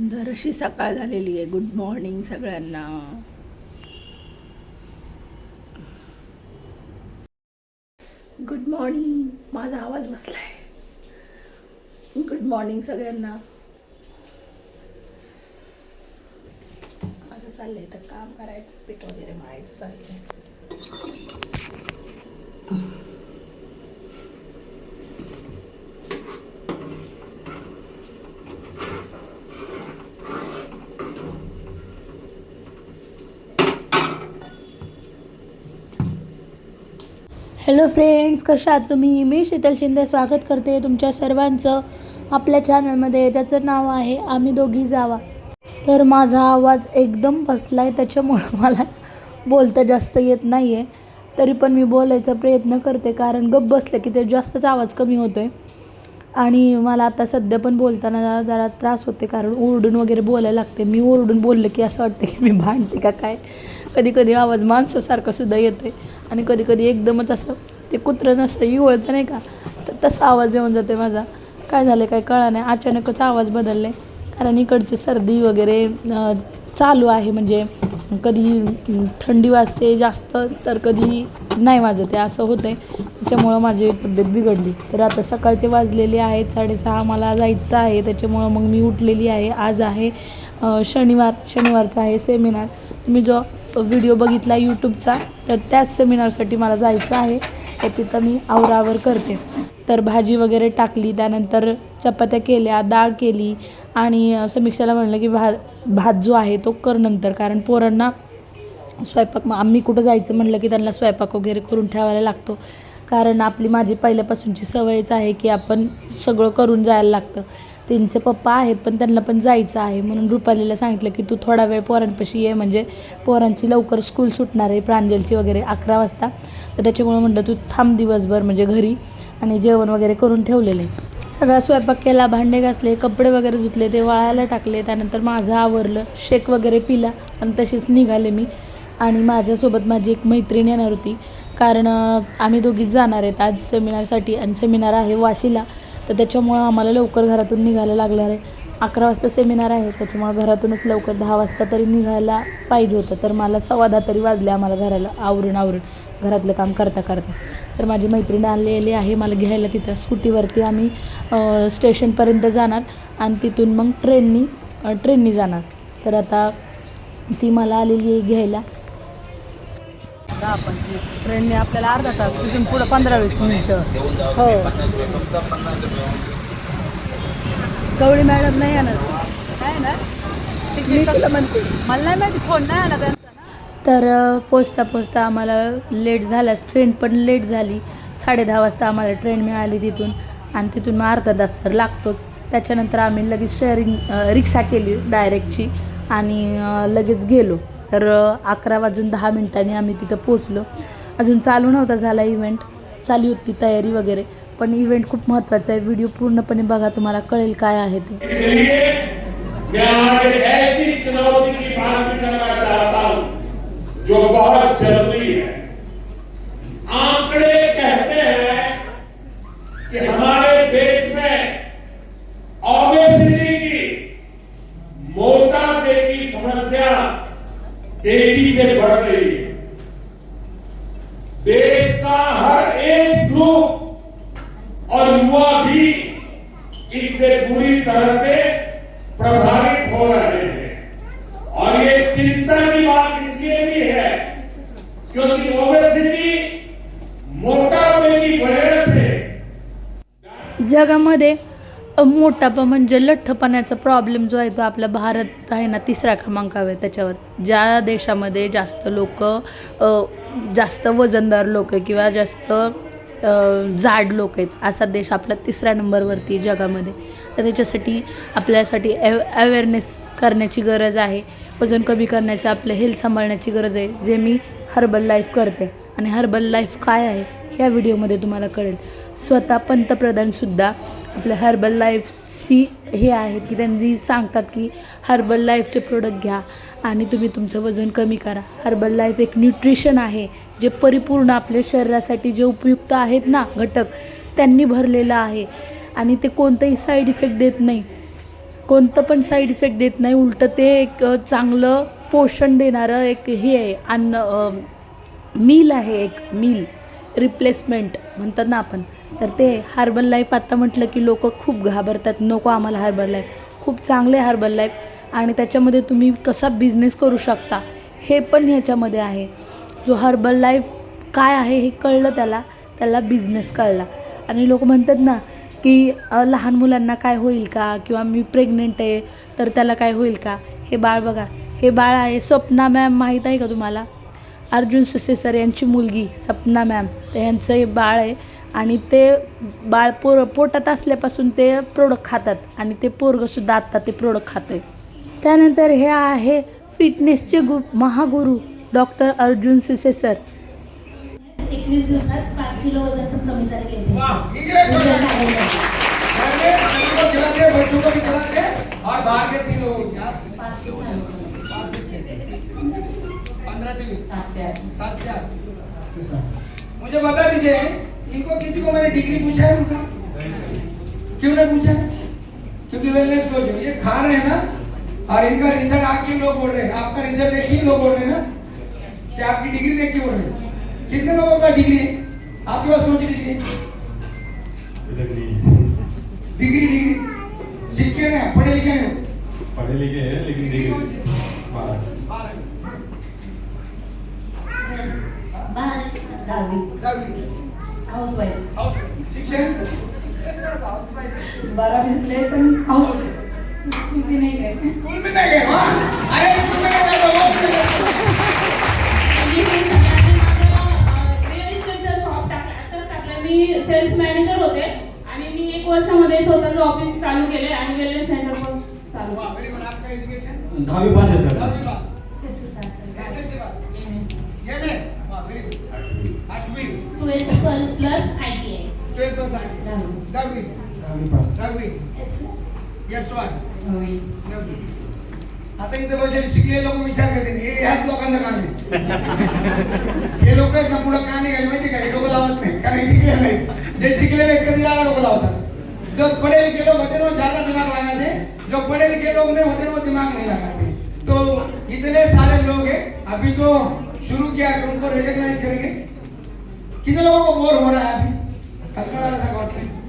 सुंदर अशी सकाळ झालेली आहे. गुड मॉर्निंग सगळ्यांना. गुड मॉर्निंग माझा आवाज बसला आहे गुड मॉर्निंग सगळ्यांना. माझं चाललंय तर काम करायचं पीठ वगैरे मळायचं चाललंय. हॅलो फ्रेंड्स कशा आहात तुम्ही? मी शीतल शिंदे स्वागत करते तुमच्या सर्वांचं आपल्या चॅनलमध्ये ज्याचं नाव आहे आम्ही दोघी जावा. तर माझा आवाज एकदम बसला आहे त्याच्यामुळं मला बोलता जास्त येत नाही आहे तरी पण मी बोलायचा प्रयत्न करते कारण गप बसलं की ते जास्तच आवाज कमी होतो आहे आणि मला आता सध्या पण बोलताना जरा त्रास होते कारण ओरडून वगैरे बोलायला लागते. मी ओरडून बोललं की असं वाटतं की मी भांडते का काय? कधी कधी आवाज माणसासारखा सुद्धा येतो आहे आणि कधी कधी एकदमच असं ते कुत्रं नसतं इवळतं नाही का? तर तसा आवाज येऊन जातो आहे माझा. काय झालं काय कळा नाही. अचानकच आवाज बदलले कारण इकडची सर्दी वगैरे चालू आहे. म्हणजे कधी थंडी वाजते जास्त तर कधी नाही वाजते असं होतं आहे त्याच्यामुळं माझी तब्येत बिघडली. तर आता सकाळचे वाजलेले आहेत. साडेसहा मला जायचं आहे. त्याच्यामुळं मग मी उठलेली आहे. आज आहे शनिवार. शनिवारचा आहे सेमिनार. तुम्ही जो व्हिडिओ बघितला यूट्यूबचा तर त्याच सेमिनारसाठी मला जायचं आहे. तर तिथं मी आवरावर करते. तर भाजी वगैरे टाकली त्यानंतर चपात्या केल्या डाळ केली आणि समीक्षाला म्हणलं की भा भात जो आहे तो कर नंतर. कारण पोरांना स्वयंपाक मग आम्ही कुठं जायचं म्हणलं की त्यांना स्वयंपाक वगैरे करून ठेवायला लागतो. कारण आपली माझी पहिल्यापासूनची सवयच आहे की आपण सगळं करून जायला लागतं. त्यांचे पप्पा आहेत पण त्यांना पण जायचं आहे. म्हणून रुपालीला सांगितलं की तू थोडा वेळ पोरांपाशी ये म्हणजे पोरांची लवकर स्कूल सुटणार आहे प्रांजलची वगैरे अकरा वाजता. तर त्याच्यामुळं म्हणलं तू थांब दिवसभर म्हणजे घरी आणि जेवण वगैरे करून ठेवलेलं आहे. सगळा स्वयंपाक केला भांडे घासले कपडे वगैरे धुतले ते वाळायला टाकले. त्यानंतर माझं आवरलं शेक वगैरे पिला आणि तशीच निघाले मी. आणि माझ्यासोबत माझी एक मैत्रीण येणार होती. कारण आम्ही दोघीच जाणार आहेत. आज सेमिनारसाठी आणि सेमिनार आहे वाशीला. तर त्याच्यामुळं आम्हाला लवकर घरातून निघायला लागणार आहे. अकरा वाजता सेमिनार आहे त्याच्यामुळं घरातूनच लवकर दहा वाजता तरी निघायला पाहिजे होतं. तर मला सव्वा दहा तरी वाजले आम्हाला घराला आवरून आवरून. घरातलं काम करता करता. तर माझी मैत्रीण आलेली आहे मला घ्यायला तिथं. स्कूटीवरती आम्ही स्टेशनपर्यंत जाणार आणि तिथून मग ट्रेननी ट्रेननी जाणार. तर आता ती मला आलेली आहे घ्यायला. दहा पंचवीस ट्रेनने आपल्याला अर्धा तास तिथून पुढं पंधरा वीस मिनिटं. हो. गवळी मॅडम नाही येणार. काय ना मी तुला म्हणते. मला नाही माहिती फोन नाही आला त्यांचा. तर पोचता पोचता आम्हाला लेट झाल्यास ट्रेन पण लेट झाली. साडे दहा वाजता आम्हाला ट्रेन मिळाली तिथून. आणि तिथून मग अर्धा तास तर लागतोच. त्याच्यानंतर आम्ही लगेच शेअरिंग रिक्षा केली डायरेक्टची आणि लगेच गेलो. तर अकरा वाजून दहा मिनिटांनी आम्ही तिथं पोचलो अजून चालू नव्हता झाला इव्हेंट चालू होती तयारी वगैरे. पण इव्हेंट खूप महत्त्वाचा आहे. व्हिडिओ पूर्णपणे बघा तुम्हाला कळेल काय आहे ते मैं आज एक ऐसी चुनौती की बात भी करना चाहता हूं जो बहुत जरूरी है आंकड़े कहते हैं कि हमारे देश में ओबेसिटी की मोटापे की समस्या तेजी से बढ़ रही है देश का हर एक ग्रुप और युवा भी इससे पूरी तरह से प्रभावित हो रहे हैं और ये चिंता की बात इसलिए भी है क्योंकि ओबेसिटी मोटापे की वजह से जगामध्ये मोठापा म्हणजे लठ्ठपणाचा प्रॉब्लेम जो आहे तो आपला भारत आहे ना तिसऱ्या क्रमांकावर आहे त्याच्यावर. ज्या देशामध्ये जास्त लोक जास्त वजनदार लोक किंवा जास्त जाड लोक आहेत असा देश आपला तिसऱ्या नंबरवरती जगामध्ये. तर त्याच्यासाठी आपल्यासाठी अव अवेअरनेस करण्याची गरज आहे. वजन कमी करण्याचं आपलं हेल्थ सांभाळण्याची गरज आहे. जे मी हर्बल लाईफ करते. आणि हर्बल लाईफ काय आहे या व्हिडिओमध्ये तुम्हाला कळेल. स्वतः पंतप्रधानसुद्धा आपल्या हर्बल लाईफशी हे आहेत की त्यांनी सांगतात की हर्बल लाईफचे प्रोडक्ट घ्या आणि तुम्ही तुमचं वजन कमी करा. हर्बल लाईफ एक न्यूट्रिशन आहे जे परिपूर्ण आपल्या शरीरासाठी जे उपयुक्त आहेत ना घटक त्यांनी भरलेलं आहे. आणि ते कोणतंही साईड इफेक्ट देत नाही. कोणतं पण साईड इफेक्ट देत नाही उलटं ते एक चांगलं पोषण देणारं एक हे आहे अन्न मील आहे एक मील रिप्लेसमेंट म्हणतात ना आपण. तर ते हार्बल लाईफ आत्ता म्हटलं की लोक खूप घाबरतात नको आम्हाला हार्बल लाईफ खूप चांगले हार्बल लाईफ आणि त्याच्यामध्ये तुम्ही कसा बिझनेस करू शकता हे पण ह्याच्यामध्ये आहे. जो हर्बल लाईफ काय आहे हे कळलं त्याला त्याला बिझनेस कळला. आणि लोक म्हणतात ना की लहान मुलांना काय होईल का? किंवा मी प्रेग्नेंट आहे तर त्याला काय होईल का? हे बाळ बघा. हे बाळ आहे. स्वप्ना मॅम माहीत आहे का तुम्हाला? अर्जुन सुसे सर यांची मुलगी सपना मॅम. तर यांचं हे बाळ आहे आणि ते बाळ पोर पोटात असल्यापासून ते प्रोडक्ट खातात आणि ते पोरगंसुद्धा आत्ता ते प्रोडक्ट खातं आहे त्यानंतर हे आहे फिटनेसचे गु महागुरू डॉक्टर अर्जुन सुसे सर. एकवीस दिवसात पाच किलो वजन पण कमी झाले पंद्रह तीस सात सात चार मुझे बता दीजिए इनको किसी को मैंने डिग्री पूछा है उनका? क्यों नहीं पूछा? है क्योंकि वेलनेस कोच हो। ये खा रहे हैं ना? और इनका रिज़ल्ट आके लोग बोल रहे हैं। आपका रिज़ल्ट देख देखिए लोग बोल रहे हैं ना? कि आपकी डिग्री देख के बोल रहे हैं। कितने लोगों का डिग्री है आपके पास कौन सी डिग्री डिग्री डिग्री सीखे नहीं पढ़े लिखे नहीं पढ़े लिखे हैं लेकिन डिग्री दहावी. हाऊस वाईफ हाऊस शिक्षण बारावी झाले पण हाऊस नाही स्कूल में नहीं गए हाँ अरे स्कूल में नहीं गए भी सेल्स मॅनेजर होते आणि मी एक वर्षामध्ये स्वतःचं ऑफिस चालू केले आणि वेलनेस सेंटर पण चालू दहावी पास है सर. दहावी पास कैसे से पास ये में वाह वेरी गुड आठवीं twelfth twelfth plus I T I twelfth pass आठवीं दहावी दहावी दहावी यस वन आता इथे बसलेले शिकलेले लोक विचार करतील हे ह्याच काम आहे हे लोक आहेत ना पुढे का नाही माहिती का? हे डोकं लावत नाही कारण हे शिकलेले नाही जे शिकलेले आहेत कधी लावा डोकं लावतात? जो पढ़े लिखे लोग होते ना ज्यादा दिमाग लगाते. जो पढ़े लिखे लोग नहीं होते ना दिमाग नहीं लगाते. तो इतने सारे लोग हैं अभी तो शुरू किया है उनको रिकॉग्नाइज करेंगे? कितने लोगों को बोर हो रहा है अभी? आला वाटतंय जरा गाणं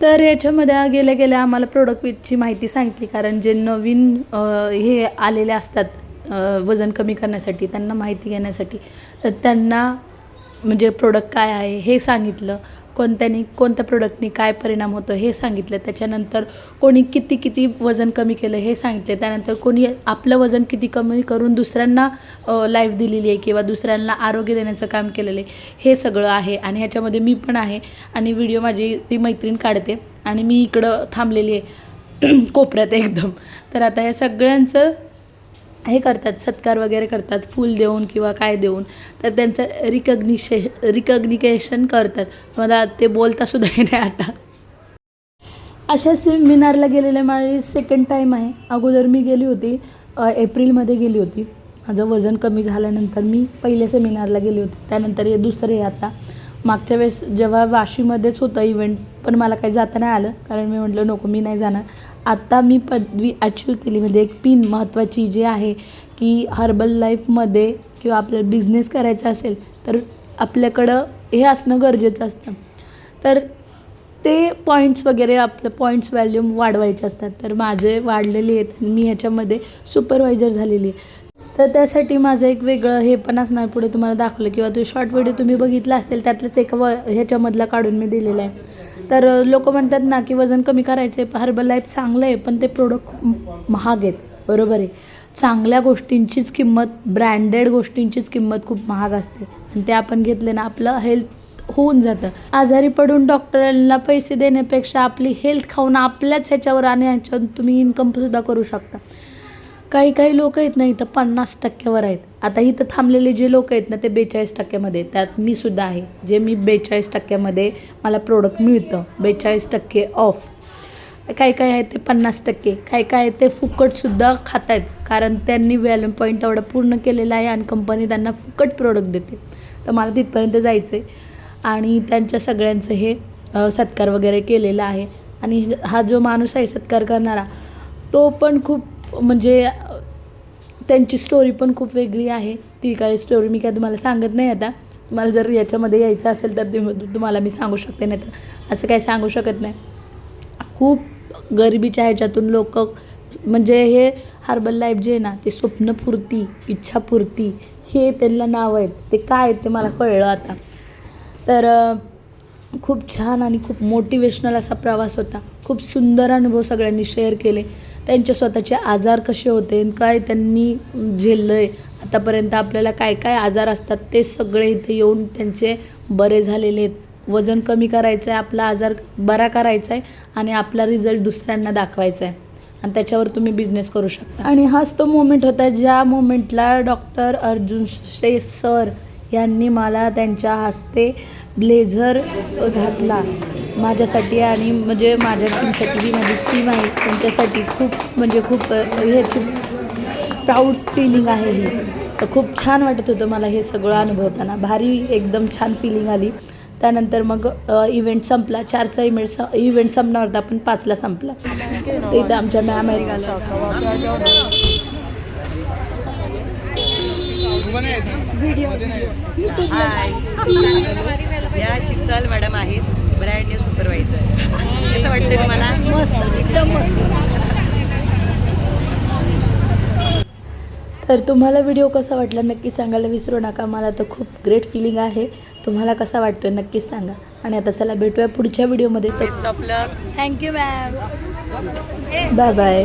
तर याच्यामध्ये गेल्या गेल्या आम्हाला प्रोडक्टची माहिती सांगितली. कारण जे नवीन हे आलेले असतात वजन कमी करण्यासाठी त्यांना माहिती घेण्यासाठी तर त्यांना म्हणजे प्रोडक्ट काय आहे हे सांगितलं. कोणत्यानी कोणत्या प्रोडक्टनी काय परिणाम होतो हे सांगितलं. त्याच्यानंतर कोणी किती किती वजन कमी केलं हे सांगितले. त्यानंतर कोणी आपलं वजन किती कमी करून दुसऱ्यांना लाईफ दिलेली आहे किंवा दुसऱ्यांना आरोग्य देण्याचं काम केलेलं आहे हे सगळं आहे. आणि ह्याच्यामध्ये मी पण आहे आणि व्हिडिओ माझी ती मैत्रीण काढते आणि मी इकडं थांबलेली आहे. कोपऱ्यात एकदम. तर आता या सगळ्यांचं हे करतात सत्कार वगैरे करतात फूल देऊन किंवा काय देऊन तर त्यांचं रिकग्निशे रिकग्निकेशन करतात. मला ते बोलतासुद्धा नाही आता. अशा सेमिनारला गेलेले माझी सेकंड टाईम आहे. अगोदर मी गेली होती एप्रिलमध्ये गेली होती. माझं वजन कमी झाल्यानंतर मी पहिल्या सेमिनारला गेली होती. त्यानंतर हे दुसरे आता. मागच्या वेळेस जेव्हा वाशीमध्येच होतं इव्हेंट पण मला काही जाता नाही आलं. कारण मी म्हटलं नको मी नाही जाणार. आत्ता मी पदवी अचीव केली. म्हणजे एक पिन महत्त्वाची जी आहे की हर्बल लाईफमध्ये किंवा आपल्याला बिझनेस करायचा असेल तर आपल्याकडं हे असणं गरजेचं असतं. तर ते पॉईंट्स वगैरे आपलं पॉईंट्स व्हॅल्यूम वाढवायचे असतात. तर माझे वाढलेले आहेत आणि मी ह्याच्यामध्ये सुपरवायझर झालेली आहे. तर त्यासाठी माझं एक वेगळं हे पण असणार पुढे तुम्हाला दाखवलं किंवा तो शॉर्ट व्हिडिओ तुम्ही बघितला असेल त्यातलंच एका व ह्याच्यामधला काढून मी दिलेला आहे. तर लोक म्हणतात ना की वजन कमी करायचं आहे हर्बल लाईफ चांगलं आहे पण ते प्रोडक्ट खूप महाग आहेत. बरोबर आहे. चांगल्या गोष्टींचीच किंमत ब्रँडेड गोष्टींचीच किंमत खूप महाग असते. आणि ते आपण घेतले ना आपलं हेल्थ होऊन जातं. आजारी पडून डॉक्टरांना पैसे देण्यापेक्षा आपली हेल्थ खाऊन आपल्याच ह्याच्यावर आणि ह्याच्यावर तुम्ही इन्कमसुद्धा करू शकता. काही काही लोक आहेत ना इथं पन्नास टक्क्यावर आहेत. आता इथं थांबलेले जे लोक आहेत ना ते बेचाळीस टक्क्यामध्ये त्यात मी सुद्धा आहे जे मी बेचाळीस टक्क्यामध्ये मला प्रोडक्ट मिळतं. बेचाळीस टक्के ऑफ काही काय आहे ते पन्नास टक्के. काय काय आहे ते फुकटसुद्धा खात आहेत कारण त्यांनी व्हॅल्यूम पॉईंट तेवढं पूर्ण केलेलं आहे आणि कंपनी त्यांना फुकट प्रोडक्ट देते. तर मला तिथपर्यंत जायचं आहे आणि त्यांच्या सगळ्यांचं हे सत्कार वगैरे केलेला आहे. आणि हा जो माणूस आहे सत्कार करणारा तो पण खूप म्हणजे त्यांची स्टोरी पण खूप वेगळी आहे. ती काय स्टोरी मी काय तुम्हाला सांगत नाही आता. मला जर याच्यामध्ये यायचं असेल तर ते तुम्हाला मी सांगू शकते नाही तर असं काही सांगू शकत नाही. खूप गरिबीच्या ह्याच्यातून लोक म्हणजे हे हर्बल लाईफ जे आहे ना ते स्वप्नपूर्ती इच्छापूर्ती हे त्यांना नाव आहेत. ते काय आहेत ते मला कळलं आता. तर खूप छान आणि खूप मोटिवेशनल असा प्रवास होता. खूप सुंदर अनुभव सगळ्यांनी शेअर केले. त्यांचे स्वतःचे आजार कसे होते आणि काय त्यांनी झेललं आहे आतापर्यंत आपल्याला काय काय आजार असतात ते सगळे इथे येऊन त्यांचे बरे झालेले आहेत. वजन कमी करायचं आहे आपला आजार बरा करायचा आहे आणि आपला रिझल्ट दुसऱ्यांना दाखवायचा आहे आणि त्याच्यावर तुम्ही बिझनेस करू शकता. आणि हाच तो मोमेंट होता ज्या मोमेंटला डॉक्टर अर्जुन शे सर यांनी मला त्यांच्या हस्ते ब्लेझर घातला. माझ्यासाठी आणि म्हणजे माझ्या टीमसाठी जी माझी टीम आहे. त्यांच्यासाठी खूप म्हणजे खूप ह्याची प्राऊड फिलिंग आहे ही. तर खूप छान वाटत होतं मला हे सगळं अनुभवताना. भारी एकदम छान फिलिंग आली. त्यानंतर मग इव्हेंट संपला. चारचा इव्हेंट स इव्हेंट संपणार होता पण पाचला संपला. ते इथं आमच्या मॅम या शीतल मॅडम आहेत ब्रँड न्यू सुपरवायझर कसं वाटतं तुम्हाला मस्त एकदम मस्त. तर तुम्हाला व्हिडिओ कसा वाटला नक्की सांगायला विसरू नका. मला तर खूप ग्रेट फिलिंग आहे. तुम्हाला कसा वाटतो नक्कीच सांगा. आणि आता चला भेटूया पुढच्या व्हिडिओमध्ये. Thank you ma'am bye bye